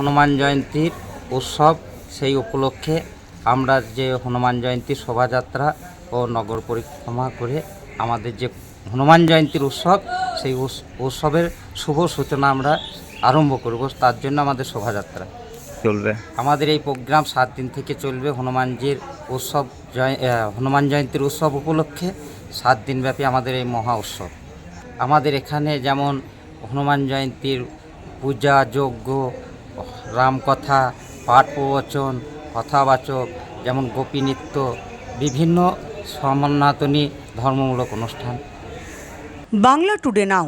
হনুমান জয়ন্তীর উৎসব সেই উপলক্ষে আমরা যে হনুমান জয়ন্তী শোভাযাত্রা ও নগর পরিক্রমা করে আমাদের যে হনুমান জয়ন্তীর উৎসব সেই উৎস- উৎসবের শুভ সূচনা আমরা আরম্ভ করব তার জন্য আমাদের শোভাযাত্রা। চলবে। আমাদের এই প্রোগ্রাম সাত দিন থেকে চলবে হনুমানজির উৎসব জয় হনুমান জয়ন্তীর উৎসব উপলক্ষে সাত দিনব্যাপী আমাদের এই মহা উৎসব। আমাদের এখানে যেমন হনুমান জয়ন্তীর পূজা যজ্ঞ রামকথা পাঠ প্রবচন কথাবাচক যেমন গোপী নৃত্য বিভিন্ন সমন্বাতনী ধর্মমূলক অনুষ্ঠান। Bangla today now.